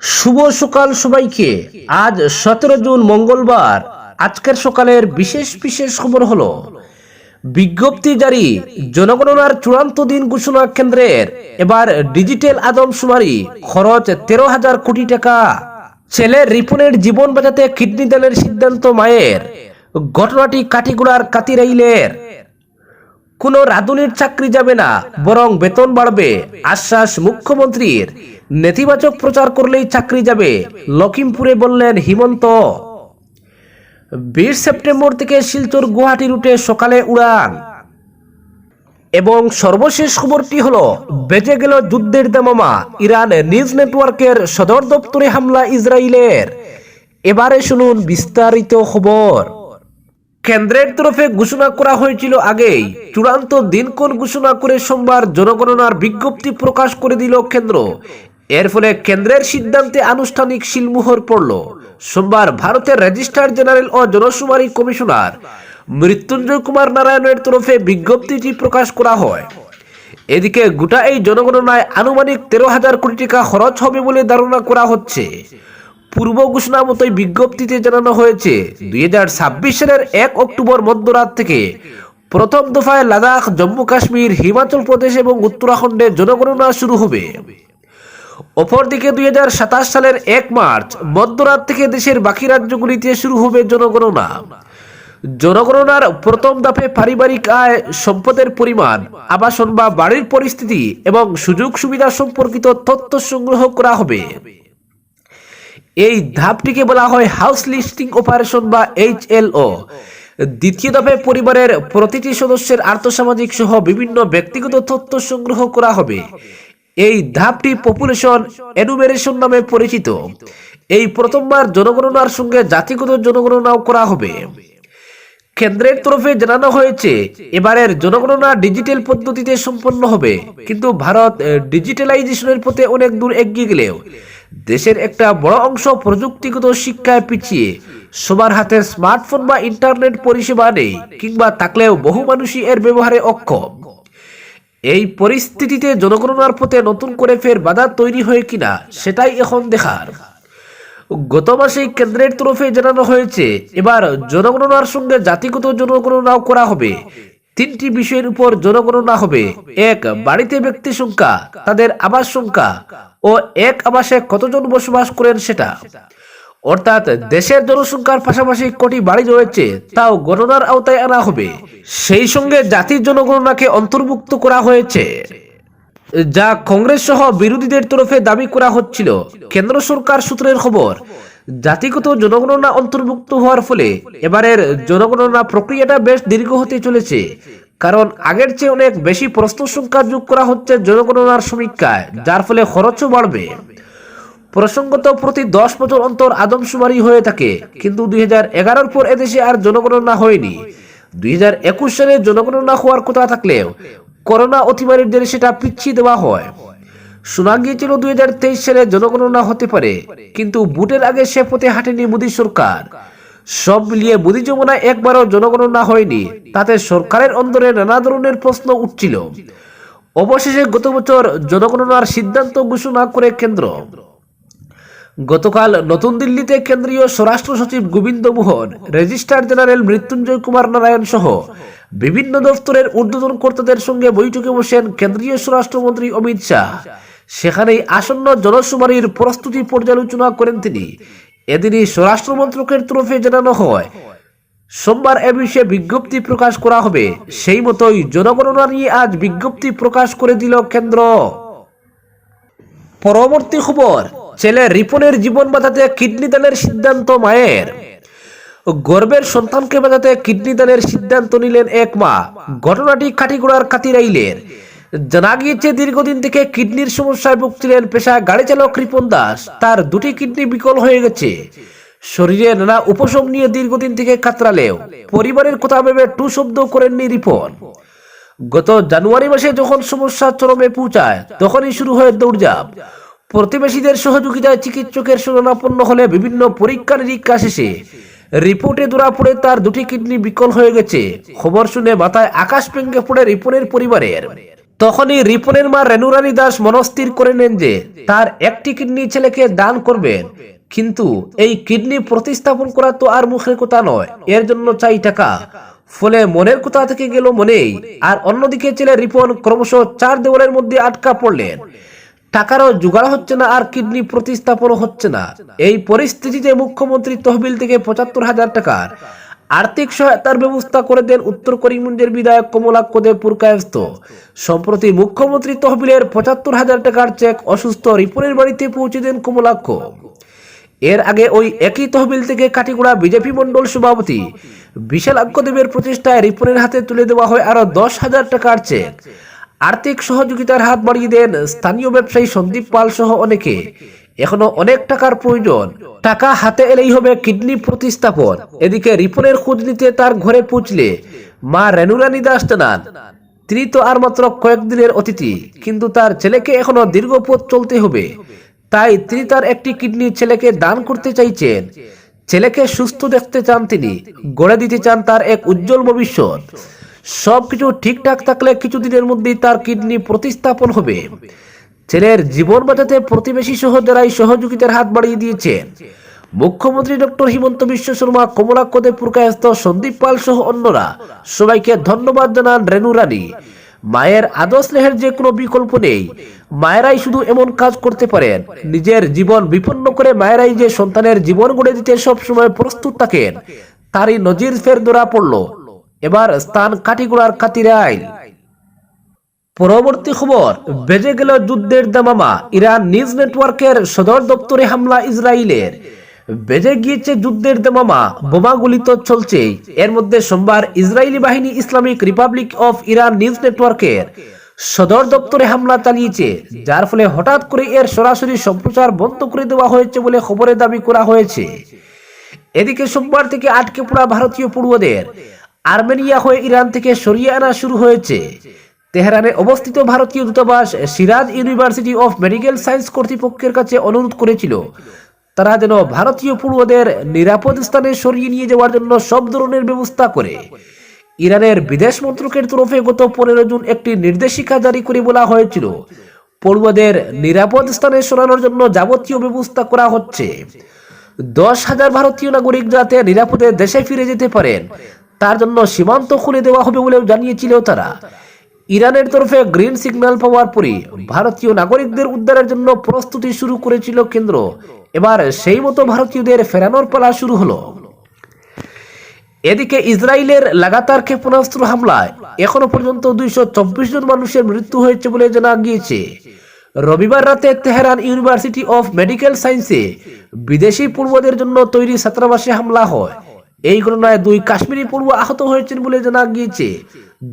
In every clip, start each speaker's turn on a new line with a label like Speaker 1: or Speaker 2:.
Speaker 1: শুভ সকাল সবাইকে। আজ সতেরো জুন মঙ্গলবার। আজকের সকালের বিশেষ বিশেষ খবর হলো, বিজ্ঞপ্তি জারি জনগণনার চূড়ান্ত দিন ঘোষণা কেন্দ্রের। এবার ডিজিটাল আদমশুমারি খরচ তেরো হাজার কোটি টাকা। ছেলের রিপনের জীবন বাঁচাতে কিডনি দানের সিদ্ধান্ত মায়ের। ঘটনাটি কাটিগুড়ার কাতিরাইলের। কোনো রাঁধুনির চাকরি যাবে না, বরং বেতন বাড়বে। আশ্বাস মুখ্যমন্ত্রীর। নেতিবাচক প্রচার করলেই চাকরি যাবে লখিমপুরে বললেন হিমন্ত। বিশ সেপ্টেম্বর থেকে শিলচর গুয়াহাটি রুটে সকালে উড়ান। এবং সর্বশেষ খবরটি হলো, বেজে গেল যুদ্ধের দামামা। ইরান নিউজ নেটওয়ার্কের সদর দপ্তরে হামলা ইসরায়েলের এবারে শুনুন বিস্তারিত খবর। কেন্দ্রের তরফে ঘোষণা করা হয়েছিল আগেই। চূড়ান্ত দিনক্ষণ ঘোষণা করে সোমবার জনগণনার বিজ্ঞপ্তি প্রকাশ করে দিল কেন্দ্র। এর ফলে কেন্দ্রের সিদ্ধান্তে আনুষ্ঠানিক শিলমোহর পড়ল। সোমবার ভারতের রেজিস্ট্রার জেনারেল ও জনশুমারি কমিশনার মৃত্যুঞ্জয় কুমার নারায়ণের তরফে বিজ্ঞপ্তিটি প্রকাশ করা হয়। এদিকে গোটা এই জনগণনায় আনুমানিক তেরো হাজার কোটি টাকা খরচ হবে বলে ধারণা করা হচ্ছে। পূর্ব ঘোষণা মতোই বিজ্ঞপ্তিতে জানানো হয়েছে, দুই হাজার ছাব্বিশ সালের এক অক্টোবর মধ্যরাত থেকে প্রথম দফায় লাদাখ, জম্মু কাশ্মীর, হিমাচল প্রদেশ এবং উত্তরাখণ্ডে জনগণনা শুরু হবে। অপরদিকে দুই সালের এক মার্চ মধ্যরাত থেকে দেশের বাকি রাজ্যগুলিতে শুরু হবে জনগণনা। জনগণনার প্রথম ধাপে পারিবারিক আয়, সম্পদের পরিমাণ, আবাসন বা বাড়ির পরিস্থিতি এবং সুযোগ সুবিধা সম্পর্কিত তথ্য সংগ্রহ করা হবে। এই ধাপটিকে বলা হয় হাউস লিস্টিং অপারেশন বা এইচ দ্বিতীয় দফে পরিবারের প্রতিটি সদস্যের আর্থসামাজিক সহ বিভিন্ন ব্যক্তিগত তথ্য সংগ্রহ করা হবে। এই ধাপটি পপুলেশন এনুমেরেশন নামে পরিচিত। এই প্রথমবার জনগণনার সঙ্গে জাতিগত জনগণনাও করা হবে। কেন্দ্রের তরফে জানানো হয়েছে, এবারের জনগণনা ডিজিটাল পদ্ধতিতে সম্পন্ন হবে। কিন্তু ভারত ডিজিটালাইজেশনের পথে অনেক দূর এগিয়ে গেলেও দেশের একটা বড় অংশ প্রযুক্তিগত শিক্ষায় পিছিয়ে। সবার হাতে স্মার্টফোন বা ইন্টারনেট পরিষেবা নেই, কিংবা থাকলেও বহু মানুষই এর ব্যবহারে অক্ষম। এই পরিস্থিতিতে জনগণনার পথে নতুন করে ফের বাধা তৈরি হয় কিনা, সেটাই এখন দেখার। গত মাসে কেন্দ্রের তরফে জানানো হয়েছে, এবার জনগণনার সঙ্গে জাতিগত জনগণনাও করা হবে। তিনটি বিষয়ের উপর জনগণনা হবে। এক, বাড়িতে ব্যক্তি সংখ্যা, তাদের আবাস সংখ্যা, ও এক আবাসে কতজন বসবাস করেন সেটা। অর্থাৎ দেশের জনসংখ্যার পাশাপাশি কোটি বাড়ি রয়েছে, তাও গণনার আওতায় আনা হবে। সেই সঙ্গে জাতির জনগণনাকে অন্তর্ভুক্ত করা হয়েছে। যা কংগ্রেস সহ বিরোধীদের তরফে দাবি করা হচ্ছিল। কেন্দ্র সরকার সূত্রের খবর জাতিগত জনগণনা অন্তর্ভুক্ত হওয়ার ফলে এবারের জনগণনা প্রক্রিয়াটা বেশ দীর্ঘ হতে চলেছে। কারণ আগের চেয়ে অনেক বেশি প্রশ্ন সংখ্যা যোগ করা হচ্ছে জনগণনার সমীক্ষায়, যার ফলে খরচও বাড়বে। প্রসঙ্গত প্রতি দশ বছর অন্তর আদমশুমারি হয়ে থাকে, কিন্তু দুই হাজার এগারোর পর এদেশে আর জনগণনা হয়নি। দুই হাজার একুশ সালে জনগণনা হওয়ার কথা থাকলেও করোনা অতিমারির সেটা পিছিয়ে দেওয়া হয়। শোনা গিয়েছিল দুই হাজার তেইশ সালে জনগণনা হতে পারে, কিন্তু বুটের আগে সে পথে হাঁটেনি মোদী সরকার। সব মিলিয়ে মোদী যমুনায় একবারও জনগণনা হয়নি, তাতে সরকারের অন্তরে নানা ধরনের প্রশ্ন উঠছিল। অবশেষে গত বছর জনগণনার সিদ্ধান্ত ঘোষণা করে কেন্দ্র। গতকাল নতুন দিল্লিতে কেন্দ্রীয় স্বরাষ্ট্র সচিব গোবিন্দ মোহন, রেজিস্ট্রার জেনারেল মৃত্যুঞ্জয় কুমার নারায়ণ সহ বিভিন্ন দপ্তরের ঊর্ধ্বতন কর্তাদের সঙ্গে বৈঠকে বসেন কেন্দ্রীয় স্বরাষ্ট্রমন্ত্রী অমিত শাহ। সেখানেই আসন্ন জনশুমারির প্রস্তুতি পর্যালোচনা করেন তিনি। এদিনই স্বরাষ্ট্র মন্ত্রকের তরফে জানানো হয়, সোমবার এ বিষয়ে বিজ্ঞপ্তি প্রকাশ করা হবে। সেই মতোই জনগণনা নিয়ে আজ বিজ্ঞপ্তি প্রকাশ করে দিল কেন্দ্র। পরবর্তী খবর, ছেলে রিপনের জীবন বাঁচাতে কিডনি দানের সিদ্ধান্ত মায়ের। গর্বের সন্তানকে বাঁচাতে কিডনি দানের সিদ্ধান্ত নিলেন এক মা। ঘটনাটি কাটিগোড়ার কাতিরাইলের। জানা গিয়েছে, দীর্ঘদিন থেকে কিডনির সমস্যায় ভুগছিলেন পেশায় গাড়ি চালক কৃপন দাস। তার দুটি কিডনি বিকল হয়ে গেছে। শরীরে নানা উপশম নিয়ে দীর্ঘদিন থেকে কাতরালেও পরিবারের কথা ভেবে টু শব্দ করেননি রিপন। গত জানুয়ারি মাসে যখন সমস্যা চরমে পৌঁছায়, তখনই শুরু হয় দৌড়ঝাঁপ। প্রতিবেশীদের সহযোগিতায় চিকিৎসকের শরণাপন্ন হলে বিভিন্ন পরীক্ষা নিরীক্ষা শেষে রিপোর্টে ধরা পড়ে তার দুটি কিডনি বিকল হয়ে গেছে। খবর শুনে মাথায় আকাশ ভেঙে পড়ে রিপনের পরিবারের। তখনই রিপনের মা রেনুরানী দাস মনস্থির করে নেন যে তার একটি কিডনি ছেলেকে দান করবেন। কিন্তু এই কিডনি প্রতিস্থাপন করা তো আর মুখের কথা নয়। এর জন্য চাই টাকা। ফলে মনের কথা থেকে গেল মনেই। আর অন্যদিকে ছেলে রিপন ক্রমশ চার দেওয়ালের মধ্যে আটকা পড়লেন। টাকারও জোগাড় হচ্ছে না, আর কিডনি প্রতিস্থাপনও হচ্ছে না। এই পরিস্থিতিতে মুখ্যমন্ত্রী তহবিল থেকে পঁচাত্তর হাজার টাকার আর্থিক সহায়তার ব্যবস্থা করে দেন উত্তর করিমগঞ্জের বিধায়ক কমলাক্ষ দেব পুরকায়স্ত সম্প্রতি মুখ্যমন্ত্রী তহবিলের পঁচাত্তর হাজার টাকার চেক অসুস্থ রিপনের বাড়িতে পৌঁছে দেন কমলাক্ষ এর আগে ওই একই তহবিল থেকে কাটিগুড়া বিজেপি মন্ডল সভাপতি বিশাল দেবের প্রচেষ্টায় রিপনের হাতে তুলে দেওয়া হয় আরও দশ হাজার টাকার চেক। আর্থিক সহযোগিতার হাত বাড়িয়ে দেন স্থানীয় ব্যবসায়ী সন্দীপ পাল সহ অনেকে। এখনও অনেক টাকার প্রয়োজন। টাকা হাতে এলেই হবে কিডনি প্রতিস্থাপন। এদিকে রিপনের খোঁজ নিতে তার ঘরে পৌঁছলে মা রেনুরানী দাস জানান তিনি তো আর মাত্র কয়েকদিনের অতিথি, কিন্তু তার ছেলেকে এখনও দীর্ঘ পথ চলতে হবে। তাই তিনি তার একটি কিডনি ছেলেকে দান করতে চাইছেন। ছেলেকে সুস্থ দেখতে চান তিনি, গড়ে দিতে চান তার এক উজ্জ্বল ভবিষ্যৎ। সবকিছু ঠিকঠাক থাকলে কিছুদিনের মধ্যেই তার কিডনি প্রতিস্থাপন হবে। ছেলের জীবন বাঁচাতে প্রতিবেশী সহ যারাই সহযোগিতার হাত বাড়িয়ে দিয়েছেন মুখ্যমন্ত্রী ডক্টর হিমন্ত বিশ্ব শর্মা, কমলাক্ষ দেব পুরকায়স্ত সন্দীপ পাল সহ অন্যরা সবাইকে ধন্যবাদ জানান রেনু রানী। মায়ের আদর্শ স্নেহের যে কোনো বিকল্প নেই। মায়েরাই শুধু এমন কাজ করতে পারেন। নিজের জীবন বিপন্ন করে মায়েরাই যে সন্তানের জীবন গড়ে দিতে সব সময় প্রস্তুত থাকেন, তারই নজির ফের ধরা পড়ল। এবার স্থান কাটিগুড়ার খাতিরে আইল পরবর্তী খবর, বেজে গেল যুদ্ধের দামামা। ইরান নিজ নেটওয়ার্কের সদর দপ্তরে হামলা ইসরায়েলের। বেজে গিয়েছে যুদ্ধের দামামা, বোমাগুলি তো চলছে এর মধ্যে সোমবার ইসরায়েলি বাহিনী Islamic republic of Iran news নেটওয়ার্কের সদর দপ্তরে হামলা চালিয়েছে, যার ফলে হঠাৎ করে এর সরাসরি সম্প্রচার বন্ধ করে দেওয়া হয়েছে বলে খবরে দাবি করা হয়েছে। এদিকে সোমবার থেকে আটকে পড়া ভারতীয় পড়ুয়াদের আর্মেনিয়া হয়ে ইরান থেকে সরিয়ে আনা শুরু হয়েছে। তেহরানে অবস্থিত ভারতীয় দূতাবাস Shiraz university of medical science কর্তৃপক্ষের কাছে অনুরোধ করেছিল। তারা যেন ভারতীয় পড়ুয়াদের নিরাপদ স্থানে সরিয়ে নিয়ে যাওয়ার জন্য সব ধরনের ব্যবস্থা করে। ইরানের বিদেশ মন্ত্রকের তরফে গত পনেরো জুন একটি নির্দেশিকা জারি করে বলা হয়েছিল পড়ুয়াদের নিরাপদ স্থানে সরানোর জন্য যাবতীয় ব্যবস্থা করা হচ্ছে। দশ হাজার ভারতীয় নাগরিক যাতে নিরাপদে দেশে ফিরে যেতে পারেন, তার জন্য সীমান্ত খুলে দেওয়া হবে বলেও জানিয়েছিল তারা। ইরানের তরফে গ্রিন সিগন্যাল পাওয়ার পরে ভারতীয় নাগরিকদের উদ্ধারের জন্য প্রস্তুতি শুরু করেছিল কেন্দ্র। এবার সেই মতো ভারতীয়দের ফেরানোর পালা শুরু হলো। এদিকে ইসরায়েলের লাগাতার ক্ষেপণাস্ত্র হামলায় এখনও পর্যন্ত দুইশো চব্বিশ জন মানুষের মৃত্যু হয়েছে বলে জানা গিয়েছে। রবিবার রাতে তেহরান ইউনিভার্সিটি অফ মেডিকেল সায়েন্সে বিদেশি পূর্বদের জন্য তৈরি ছাত্রাবাসে হামলা হয়। এই ঘটনায় দুই কাশ্মীরি পড়ুয়া আহত হয়েছেন বলে জানা গিয়েছে,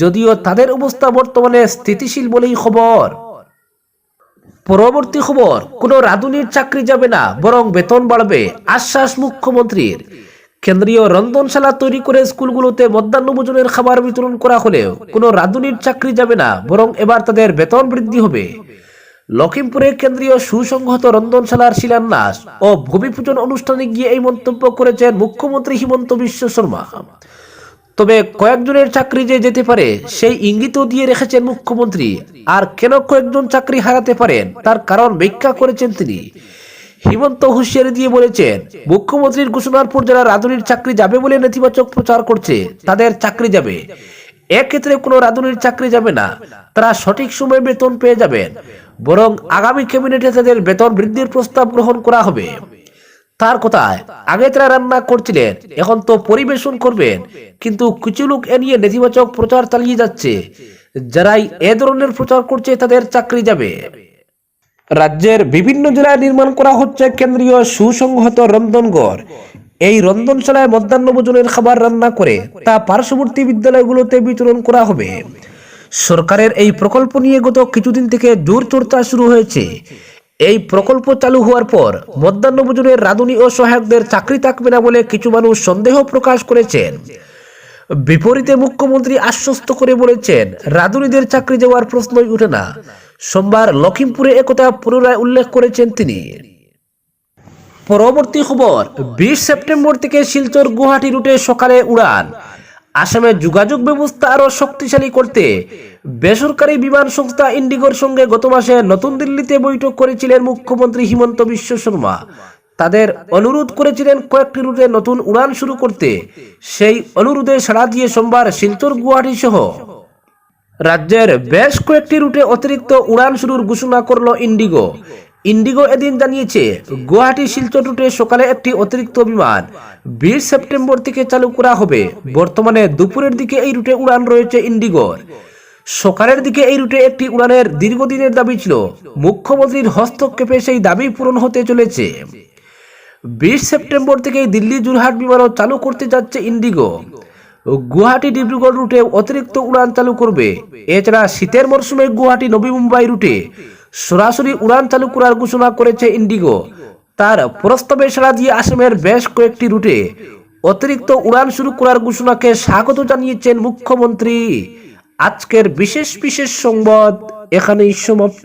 Speaker 1: যদিও তাদের অবস্থা বর্তমানে স্থিতিশীল বলেই খবর। পরবর্তী খবর, কোনো রাঁধুনির চাকরি যাবে না, বরং বেতন বাড়বে, আশ্বাস মুখ্যমন্ত্রীর। কেন্দ্রীয় রন্ধনশালা তৈরি করে স্কুলগুলোতে মধ্যাহ্ন ভোজনের খাবার বিতরণ করা হলেও কোনো রাঁধুনির চাকরি যাবে না, বরং এবার তাদের বেতন বৃদ্ধি হবে। লখিমপুরে কেন্দ্রীয় সুসংহত রন্ধনশালার শিলান্যাস ও ভূমি পূজন অনুষ্ঠানে গিয়ে এই মন্তব্য করেছেন মুখ্যমন্ত্রী হিমন্ত বিশ্ব শর্মা। তবে কয়েকজনের চাকরি যে যেতে পারে, সেই ইঙ্গিতও দিয়ে রেখেছেন মুখ্যমন্ত্রী। আর কেন কয়েকজন চাকরি হারাতে পারেন, তার কারণ ব্যাখ্যা করেছেন তিনি। হিমন্ত হুঁশিয়ারি দিয়ে বলেছেন, মুখ্যমন্ত্রীর ঘোষণার পর যারা রাঁধুনির চাকরি যাবে বলে নেতিবাচক প্রচার করছে, তাদের চাকরি যাবে। এক্ষেত্রে কোনো রাঁধুনির চাকরি যাবে না। তারা সঠিক সময়ে বেতন পেয়ে যাবেন। বরং আগামী ক্যাবিনেটে তাদের বেতন বৃদ্ধির প্রস্তাব গ্রহণ করা হবে। তার কথায়, আগে তারা রান্না করছিলেন, এখন তো পরিবেশন করবেন। কিন্তু কিছু লোক এ নিয়ে নেতিবাচক প্রচার চালিয়ে যাচ্ছে। যারাই এ ধরনের প্রচার করছে, তাদের চাকরি যাবে। রাজ্যের বিভিন্ন জেলায় নির্মাণ করা হচ্ছে কেন্দ্রীয় সুসংহত রন্ধনঘর। এই রন্ধনশালায় মধ্যাহ্ন ভোজনের খাবার রান্না করে তা পার্শ্ববর্তী বিদ্যালয়গুলোতে বিতরণ করা হবে। সরকারের এই প্রকল্প নিয়ে গত কিছুদিন থেকে জোর চর্চা শুরু হয়েছে। এই প্রকল্প চালু হওয়ার পর মধ্যাহ্ন ভোজনের রাঁধুনি ও সহায়কদের চাকরি থাকবে না বলে কিছু মানুষ সন্দেহ প্রকাশ করেছেন। বিপরীতে মুখ্যমন্ত্রী আশ্বস্ত করে বলেছেন, রাঁধুনিদের চাকরি যাওয়ার প্রশ্নই উঠে না। সোমবার লখিমপুরে একথা পুনরায় উল্লেখ করেছেন তিনি। পরবর্তী খবর, বিশ সেপ্টেম্বর থেকে শিলচর গুয়াহাটি রুটে সকালে উড়ান। আসামে যোগাযোগ ব্যবস্থা আরও শক্তিশালী করতে বেসরকারি বিমান সংস্থা ইন্ডিগোর সঙ্গে গত মাসে নতুন দিল্লিতে বৈঠক করেছিলেন মুখ্যমন্ত্রী হিমন্ত বিশ্ব শর্মা। তাদের অনুরোধ করেছিলেন কয়েকটি রুটে নতুন উড়ান শুরু করতে। সেই অনুরোধে সাড়া দিয়ে সোমবার শিলচর গুয়াহাটি সহ রাজ্যের বেশ কয়েকটি রুটে অতিরিক্ত উড়ান শুরুর ঘোষণা করল ইন্ডিগো। ইন্ডিগো এদিন জানিয়েছে, গুয়াহাটি শিলচর রুটে সকালে একটি অতিরিক্ত বিমান বিশ সেপ্টেম্বর থেকে চালু করা হবে। বর্তমানে দুপুরের দিকে এই রুটে উড়ান রয়েছে ইন্ডিগোর। সকালের দিকে এই রুটে একটি উড়ানের দীর্ঘদিনের দাবি ছিল, মুখ্যমন্ত্রীর হস্তক্ষেপে সেই দাবি পূরণ হতে চলেছে। বিশ সেপ্টেম্বর থেকে দিল্লি জুরহাট বিমানও চালু করতে যাচ্ছে ইন্ডিগো। গুয়াহাটি ডিব্রুগড় রুটে অতিরিক্ত উড়ান চালু করবে। এছাড়া শীতের মরশুমে গুয়াহাটি, নবী মুম্বাই রুটে সরাসরি উড়ান চালু করার ঘোষণা করেছে ইন্ডিগো। তার প্রস্তাবে সাড়া দিয়ে আসামের বেশ কয়েকটি রুটে অতিরিক্ত উড়ান শুরু করার ঘোষণাকে স্বাগত জানিয়েছেন মুখ্যমন্ত্রী। আজকের বিশেষ বিশেষ সংবাদ এখানেই সমাপ্ত।